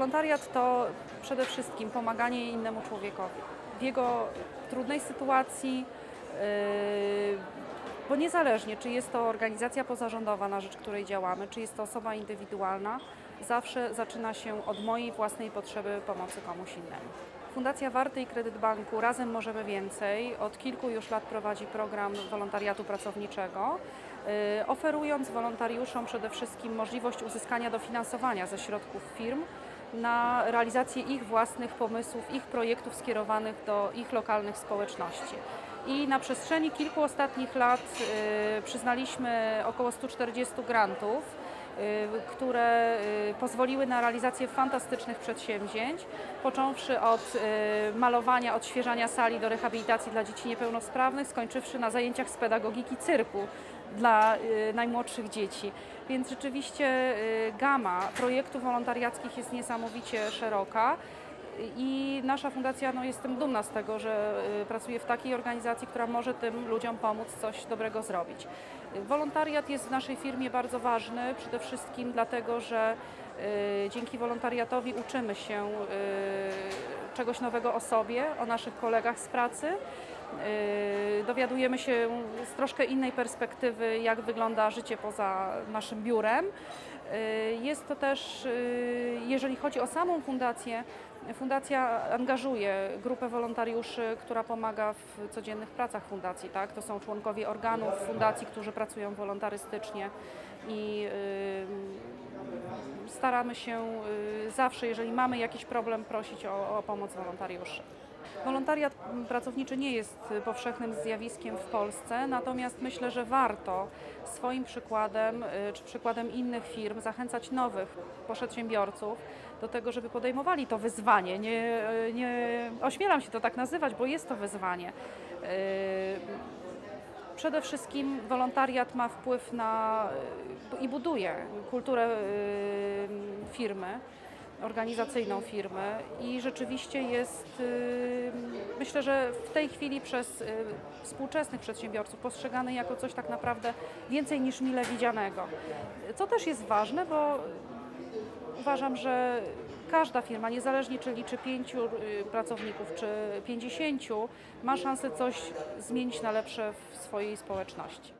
Wolontariat to przede wszystkim pomaganie innemu człowiekowi w jego trudnej sytuacji, yy, bo niezależnie czy jest to organizacja pozarządowa, na rzecz której działamy, czy jest to osoba indywidualna, zawsze zaczyna się od mojej własnej potrzeby pomocy komuś innemu. Fundacja Warty i Kredyt Banku Razem Możemy Więcej od kilku już lat prowadzi program wolontariatu pracowniczego, yy, oferując wolontariuszom przede wszystkim możliwość uzyskania dofinansowania ze środków firm na realizację ich własnych pomysłów, ich projektów skierowanych do ich lokalnych społeczności. I na przestrzeni kilku ostatnich lat yy, przyznaliśmy około 140 grantów, y, które y, pozwoliły na realizację fantastycznych przedsięwzięć, począwszy od y, malowania, odświeżania sali do rehabilitacji dla dzieci niepełnosprawnych, skończywszy na zajęciach z pedagogiki cyrku dla y, najmłodszych dzieci. Więc rzeczywiście y, gama projektów wolontariackich jest niesamowicie szeroka. I nasza fundacja, no jestem dumna z tego, że y, pracuje w takiej organizacji, która może tym ludziom pomóc coś dobrego zrobić. Wolontariat jest w naszej firmie bardzo ważny, przede wszystkim dlatego, że y, dzięki wolontariatowi uczymy się y, czegoś nowego o sobie, o naszych kolegach z pracy. Dowiadujemy się z troszkę innej perspektywy, jak wygląda życie poza naszym biurem. Jest to też, jeżeli chodzi o samą fundację, fundacja angażuje grupę wolontariuszy, która pomaga w codziennych pracach fundacji. Tak? To są członkowie organów fundacji, którzy pracują wolontarystycznie i staramy się y, zawsze, jeżeli mamy jakiś problem, prosić o, o pomoc wolontariuszy. Wolontariat pracowniczy nie jest powszechnym zjawiskiem w Polsce, natomiast myślę, że warto swoim przykładem y, czy przykładem innych firm zachęcać nowych przedsiębiorców do tego, żeby podejmowali to wyzwanie. Nie, y, nie ośmielam się to tak nazywać, bo jest to wyzwanie. Y, Przede wszystkim wolontariat ma wpływ na i buduje kulturę firmy, organizacyjną firmy i rzeczywiście jest, myślę, że w tej chwili przez y, współczesnych przedsiębiorców postrzegany jako coś tak naprawdę więcej niż mile widzianego. Co też jest ważne, bo uważam, że każda firma, niezależnie czy liczy pięciu y, pracowników czy pięćdziesięciu, ma szansę coś zmienić na lepsze w swojej społeczności.